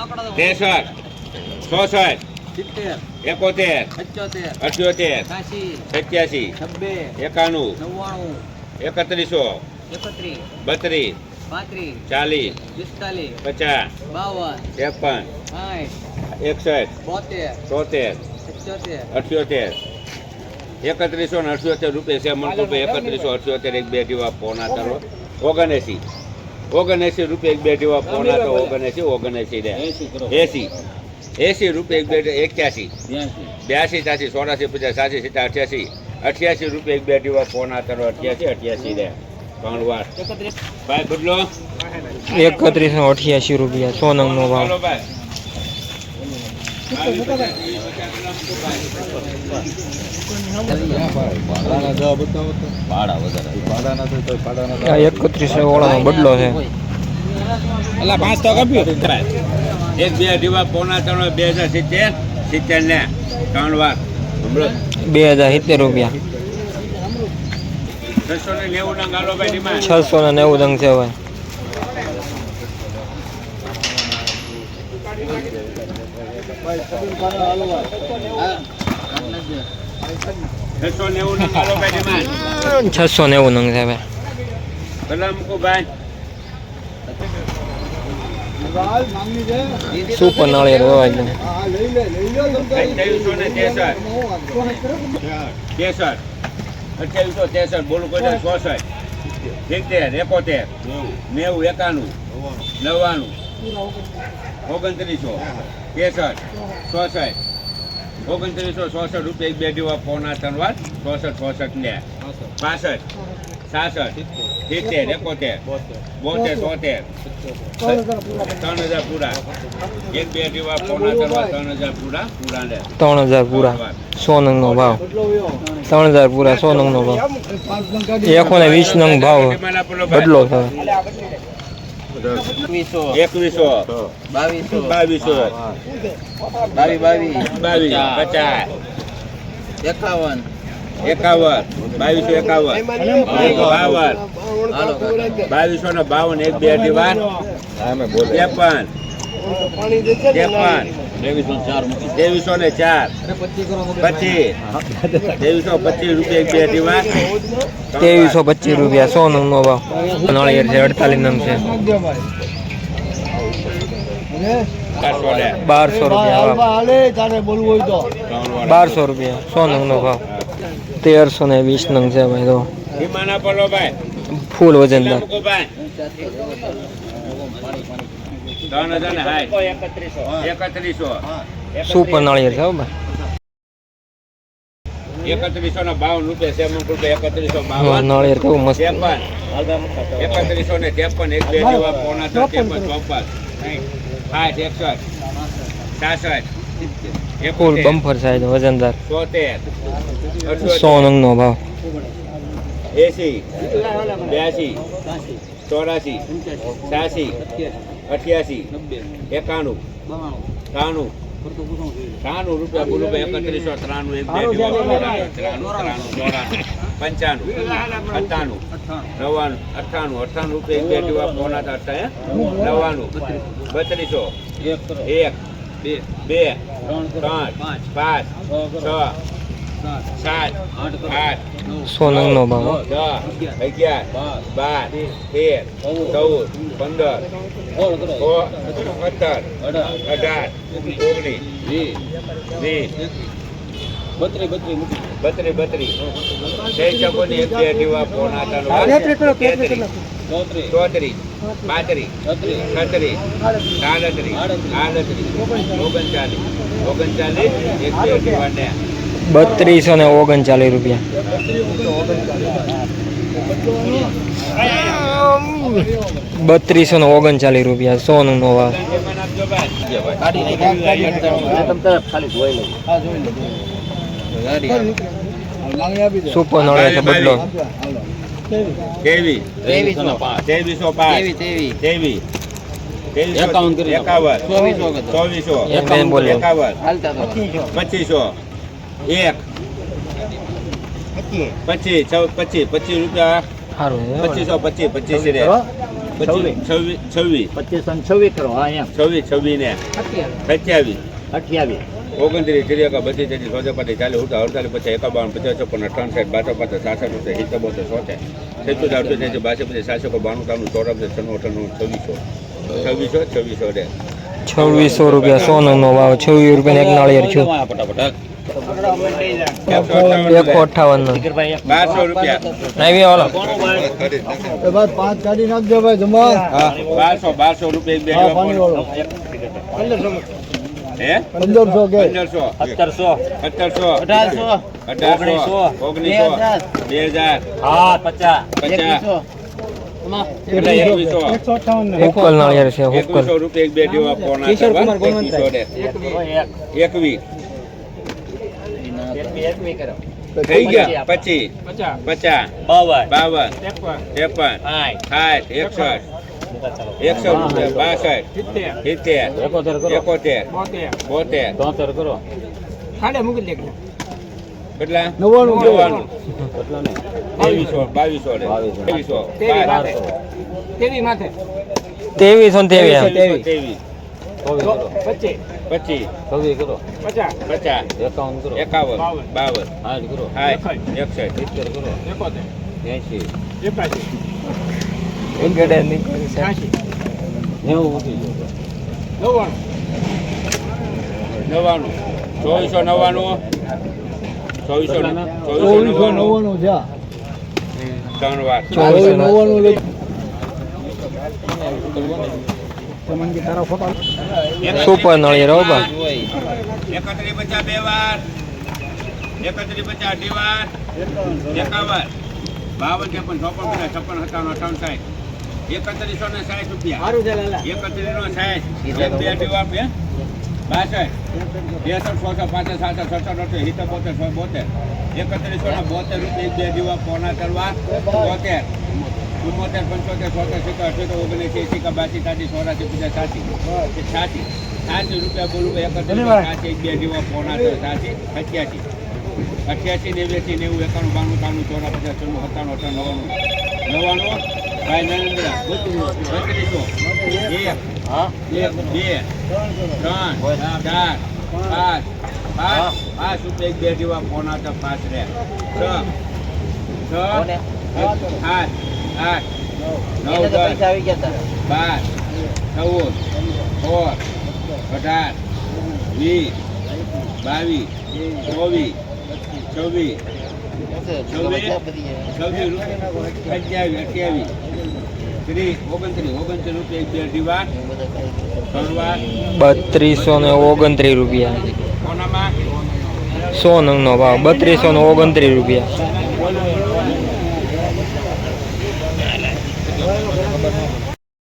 ત્રેસઠ ચોસઠ સિત્તેર એકોતેર અઠ્યોતેર સત્યાસી એકાણું એકત્રીસો બત્રીસ ચાલીસ પચાસ ત્રેપન સાઠ એકસઠ તોતેર અઠ્યોતેર એકત્રીસો ને અઠ્યોતેર રૂપિયા છે મન રૂપિયા એકત્રીસો અઠ્યોતેર એક બે જેવા ફોન કરો. ઓગણએસી. ઓગણએસી રૂપિયા એક બેટ એવા પોણા તો ઓગણએસી ઓગણએસી દે. એસી એસી. રૂપિયા એક બે એક્યાસી. બ્યાસી. ચાસી ચોરાસી પચાસ સાસી સીતા અઠ્યાસી. અઠ્યાસી રૂપિયા એક બે એવા પોણા કરો અઠ્યાસી અઠ્યાસી દે. ત્રણ વાર ભાઈ બદલો. એકત્રીસો અઠ્યાસી રૂપિયા સો નો ભાવ એકત્રીસો વાળાનો બદલો છે. એક બે દીવા પોણા ત્રણ બે હજાર સિત્તેર સિત્તેર ને ત્રણ વાર. બે હજાર સિત્તેર રૂપિયા. છસો ને નેવું છસો ને નેવું દંગ છે ભાઈ છસો નેવું નંગ છે ભાઈ કલમ કો ભાઈ સુપર નાળિયેર હોય છે અઠ્યાવીસો ત્રેસઠ બોલું કોઈ ચોસઠ સિત્તેર એકોતેર નેવું. એકાણું. નવ્વાણું. ઓગણત્રીસો. ત્રેસઠ ચોસઠ ઓગણત્રીસો ચોસઠ રૂપિયા એક બે જેવા પોણા ત્રણ વાર. ચોસઠ ચોસઠ ને. પાસઠ સાસઠ સિત્તેર એકોતેર બોતેર. તોતેર ત્રણ હજાર પૂરા. એક બે જેવા પોણા ત્રણ ત્રણ હજાર પૂરા પૂરા લે ત્રણ હજાર પૂરા. સો નંગનો ભાવ. ત્રણ હજાર પૂરા સો નંગનો ભાવ. એકો ને વીસ નંગ ભાવ. બદલો છે વીસો એકવીસો. બાવીસો. બાવીસો. બાવી બાવી. બાવીસ પચાસ. એકાવન. એકાવન. બાવીસો એકાવન. બાવન. બાવીસો ને બાવન એક બે અઢી વાર ત્રેપન. ત્રેપન. ત્રેવીસો ને ચાર. પચીસ ત્રેવીસો પચીસ રૂપિયા એક બે અઢી વાર ત્રેવીસો પચીસ રૂપિયા સો નંગનો ભાવ. નાળિયેર છે અડતાલીસ નંગ છે. ચારસો ને. બારસો રૂપિયા ભાવ. ત્રણ વાર. બારસો રૂપિયા સો નંગનો ભાવ. તેરસો ને વીસ નંગ છે ભાઈ તો. હિમાના પલો ભાઈ. ફૂલ વજનદાર. મૂકો ભાઈ. ત્રણ હજાર ને હાય. એકત્રીસો. સુપર નાળિયેર છે હો એકત્રીસો ના બાવન રૂપિયા સેવન રૂપિયા એકત્રીસો બાવન. નાળિયેર કેવું મસ્ત. ત્રેપન. એકત્રીસો ને ત્રેપન એક બે જેવા પોણા ત્રણ ત્રેપન ચોપન. સાઠ એકસઠ. સાસઠ. ફૂલ બમ્પર સાઈઝ વજનદાર. તોતેર સો નંગનો ભાવ. એસી. બ્યાસી. ચોરાસી. છ્યાસી. અઠ્યાસી એકાણું ત્રાણું. ત્રાણું રૂપિયા બોલું એકત્રીસો ત્રાણું એક ત્રાણું ચોરાણું. પંચાણું. અઠ્ઠાણું. નવ્વાણું અઠ્ઠાણું અઠ્ઠાણું રૂપિયા એક બે જેવા પોણા અઠ્ઠા નવ્વાણું. બત્રીસો. એક બે. બે ત્રણ પાંચ પાંચ. છ. સાત આઠ સો નંગનો ભાવ. દસ અગિયાર બાર તેર ચૌદ પંદર સત્તર અઢાર ઓગણીસ વીસ બત્રીસ બત્રીસ જય ચકોની એક બે દીવા પોણા ત્રણ ચોત્રીસ પાંત્રીસ છત્રીસ સાડત્રીસ આડત્રીસ ઓગણચાલીસ ઓગણચાલીસ એક બે દીવા ને બત્રીસો ને ઓગણચાલીસ રૂપિયા બત્રીસો ને ઓગણચાલીસ રૂપિયા સોનું નોવા ભાવ સુપર નાળિયેર છે બદલો તેવીસ ત્રેવીસો પાંચ. તેવી એકાવન ચોવીસો. એકાવન પચીસો એક. પચીસ. પચીસ પચીસ રૂપિયા. સારું પચીસો પચીસ પચીસ છવ્વીસ છવ્વીસ. પચીસ છવ્વીસ કરો હા એમ. છવ્વીસ છવ્વીસ ને. સત્યાવીસ. અઠ્યાવીસ. ઓગણત્રીસ ત્રિયાકા બત્રીસ તેત્રીસ ચોદા પાંત્રીસ ચાલીસ ઉડતા અડતાલીસ એકાવન પચાસ છપ્પન અઠાવન સાઠ બાસો પાંત્રીસ સાસઠ રૂપિયા સિત્તેર બોતેર સોતેર. સિત્તોતેર અડસો ત્યાંસી બાસી પચાસ સાતસો બાણું ત્રાણું ચોરાણું છન્નું અઠાણું છવ્વીસો. છવ્વીસો છવ્વીસો રે છવ્વીસો રૂપિયા સો નંગનો ભાવ છવ્વીસ રૂપિયા એક નાળિયેર છું. એકસો અઠાવન બારસો રૂપિયા. પાંચ કાઢી નાખજો ભાઈ જમા બારસો બારસો રૂપિયા એક બે હે? પંદરસો પંદરસો. સત્તરસો. સત્તરસો. અઢારસો. અઢારસો. ઓગણીસો. બે હજાર. હા પચાસ. પચાસ. એકવીસો. રૂપિયા એકવીસ. થઈ ગયા. પચીસ. પચાસ. બાવન. બાવન. ત્રેપન. સાઠ સાઠ એકસઠ. એકસો રૂપિયા. બાસઠ. સિત્તેર. એકોતેર બોતેર. તોતેર કરો. કેટલા? નવ્વાણું? નવ્વાણું. ત્રેવીસો બાવીસો. ને ત્રેવીસો બારસો તેવીસો ત્રેવીસ ચોવીસ કરો પચીસ. છવ્વીસ કરો. પચાસ. એકાવન કરો. એકાવન. બાવન. સાઠ કરો. સાઠ એકસઠ. સિત્તેર કરો. નેવું ઉઠી ગયો. નવ્વાણું. ચોવીસો નવ્વાણું. ચોવીસો ચોવીસો નવ્વાણું. છે ત્રણ વાર. ચોવીસો નવ્વાણું લઈ સુપર નળી રહો બા. એકત્રીસ પચાસ બે વાર. એકત્રીસ પચાસ અઢી વાર. એકાવન બાવન ત્રેપન ચોપન પચાસ છપ્પન સત્તાવન અઠાવન સાઠ. એકત્રીસો ને સાઠ રૂપિયા. એકત્રીસ નો સાઠ. એક બે અઢી વાર બે. બાસઠ. બેસઠ સોસો પાંચસો સાતસો છસો અઠ્યાસી સિત્તેર બોતેર સો બોતેર. એકત્રીસો ને બોતેર રૂપિયા બે દીવા પોણા કરવા. બોતેર. ચુમ્મોતેર પંચોતેર છોતેર સિત્તેર અઠ્યોતેર ઓગણીસ એસી કા બાસી ત્યાસી ચોરાસી પચાસ સાસી સાચી સાસી રૂપિયા બોલું એકત્રીસ સાત એક બે જેવા પોણા સાચી અઠ્યાસી. અઠ્યાસી નેવ્યાસી નેવું એકાણું બાણું ત્રાણું ચોરા પચાસ છન્નું સત્તાણું અઠાણું નવ્વાણું. નવ્વાણું? ભાઈ નરેન્દ્ર બત્રીસો. એક બે. ત્રણ ચાર પાંચ. પાંચ. પાંચ રૂપિયા એક બે જેવા પોણા પાંચ રે છ. છ. આઠ આઠ નવ દસ પૈસા આવી ગયા હતા બાર ચૌદ સોળ અઢાર વીસ બાવીસ ચોવીસ છવ્વીસ છવ્વીસ છવ્વીસ અઠ્યાવીસ અઠ્યાવીસ બત્રીસો ને ઓગણત્રીસ રૂપિયા. સો નંગનો ભાવ બત્રીસો ને ઓગણત્રીસ રૂપિયા.